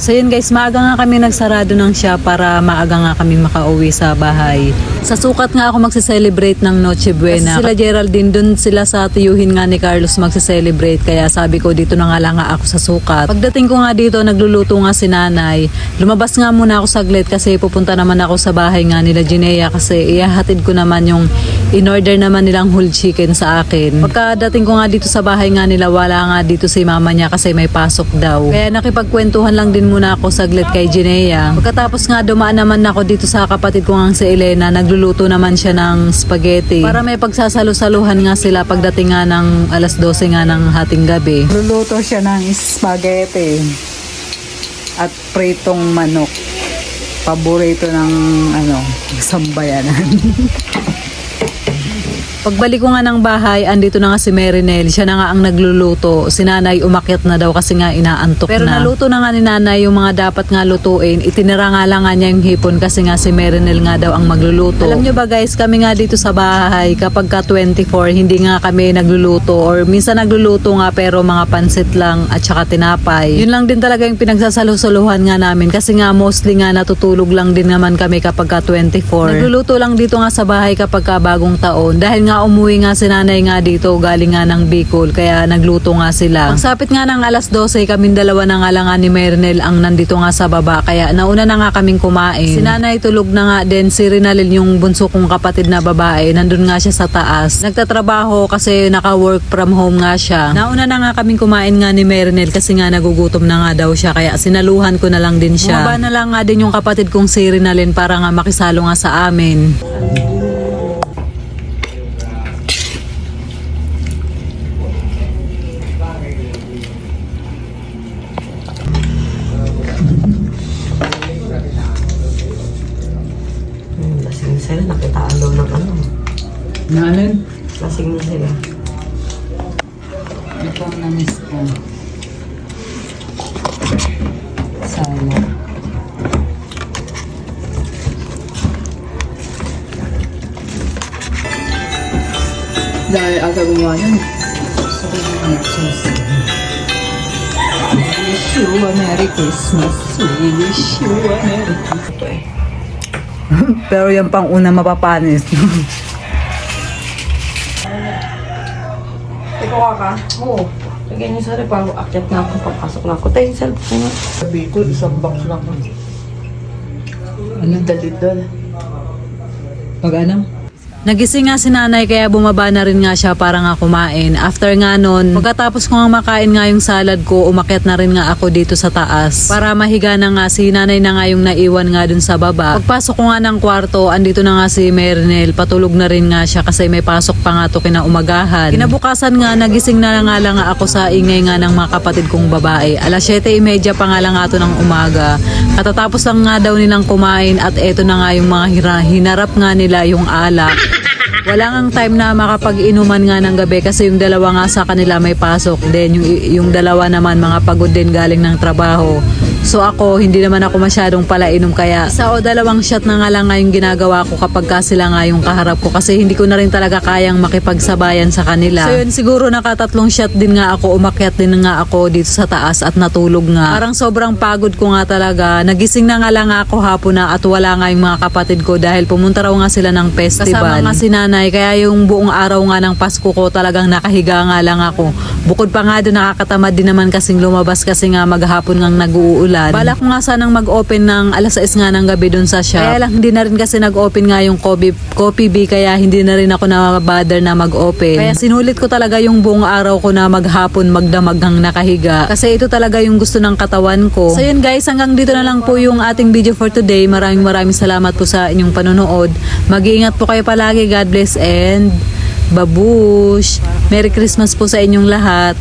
So yun guys, maaga nga kami nagsarado ng siya para maaga nga kami makauwi sa bahay. Sa sukat nga ako magse-celebrate ng Noche Buena. Kasi sila Geraldine, dun sila sa tiyuhin nga ni Carlos magse-celebrate. Kaya sabi ko dito na nga lang nga ako sa sukat. Pagdating ko nga dito, nagluluto nga si nanay. Lumabas nga muna ako saglit kasi pupunta naman ako sa bahay nga nila Ginea kasi ihahatid ko naman yung in-order naman nilang whole chicken sa akin. Pagkadating ko nga dito sa bahay nga nila, wala nga dito si mama niya kasi may pasok daw. Kaya nakipagkwentuhan lang din muna ako saglit kay Ginea. Pagkatapos nga dumaan naman ako dito sa kapatid ko nga si Elena, nagluluto naman siya ng spaghetti. Para may pagsasalo-saluhan nga sila pagdating nga ng alas 12 nga ng hating gabi. Luluto siya ng spaghetti at pritong manok. Paborito ng ano, sambayanan. Pagbalik ko nga ng bahay, andito na nga si Merinel. Siya na nga ang nagluluto. Si nanay umakyat na daw kasi nga inaantok Pero na. naluto na nga ni nanay yung mga dapat nga lutuin. Itinira nga lang nga niya yung hipon kasi nga si Merinel nga daw ang magluluto. Alam nyo ba guys, kami nga dito sa bahay, kapag ka 24, hindi nga kami nagluluto. Or minsan nagluluto nga pero mga pansit lang at saka tinapay. Yun lang din talaga yung pinagsasalusaluhan nga namin. Kasi nga mostly nga natutulog lang din naman kami kapag ka 24. Nagluluto lang dito nga sa bahay kapag ka bagong taon. Dahil nga umuwi nga si nanay nga dito galing nga ng Bicol kaya nagluto nga sila. Pagsapit nga ng alas 12 kaming dalawa na nga lang nga ni Mernel ang nandito nga sa baba kaya nauna na nga kaming kumain. Si nanay tulog na nga din si Rinalil yung bunso kong kapatid na babae nandun nga siya sa taas. Nagtatrabaho kasi naka-work from home nga siya. Nauna na nga kaming kumain nga ni Mernel kasi nga nagugutom na nga daw siya kaya sinaluhan ko na lang din siya. Bumaba na lang nga din yung kapatid kong si Rinalin para nga makisalo nga sa amin. Nalan, Lasing na sila. ito ang namis ko. Sana. Dahil aga gumawa yan. Gusto ko yung cheese. Wish you a Merry Christmas. We wish you a Merry Christmas. Pero yan pang una mapapanis. Ikaw ka? Oo. Lagyan niyo sa rep. Akyat na ako. Papasok na ako. Tayo yung cellphone nga. Sabi ko, isang box lang. Ano dalit doon? Pag ano? Nagising nga si nanay kaya bumaba na rin nga siya para nga kumain. After nga nun, pagkatapos ko nga makain nga yung salad ko, umakyat na rin nga ako dito sa taas. Para mahiga na nga si nanay na nga yung naiwan nga dun sa baba. Pagpasok ko nga ng kwarto, andito na nga si Mernel. Patulog na rin nga siya kasi may pasok pa nga to kinaumagahan. Kinabukasan nga, nagising na nga lang nga ako sa ingay nga ng mga kapatid kong babae. Alas 7.30 pa nga lang nga to ng umaga. Katatapos lang nga daw nilang kumain at eto na nga yung mga hira- hinarap nga nila yung alak. Wala ngang time na makapag-inuman nga ng gabi kasi yung dalawa nga sa kanila may pasok. Then yung, yung dalawa naman mga pagod din galing ng trabaho. So ako, hindi naman ako masyadong palainom kaya isa o dalawang shot na nga lang nga yung ginagawa ko kapag ka sila nga yung kaharap ko kasi hindi ko na rin talaga kayang makipagsabayan sa kanila. So yun, siguro nakatatlong shot din nga ako, umakyat din nga ako dito sa taas at natulog nga. Parang sobrang pagod ko nga talaga. Nagising na nga lang ako hapon na at wala nga yung mga kapatid ko dahil pumunta raw nga sila ng festival. Kasama nga si nanay kaya yung buong araw nga ng Pasko ko talagang nakahiga nga lang ako. Bukod pa nga doon nakakatamad din naman kasing lumabas kasi nga maghapon nga nag-uulan. Bala ko nga sanang mag-open ng alas 6 nga ng gabi doon sa shop. Kaya lang hindi na rin kasi nag-open nga yung Coffee, coffee Bee kaya hindi na rin ako na bother na mag-open. Kaya sinulit ko talaga yung buong araw ko na maghapon magdamag ng nakahiga. Kasi ito talaga yung gusto ng katawan ko. So yun guys, hanggang dito na lang po yung ating video for today. Maraming maraming salamat po sa inyong panonood. Mag-iingat po kayo palagi. God bless and babush. Merry Christmas po sa inyong lahat.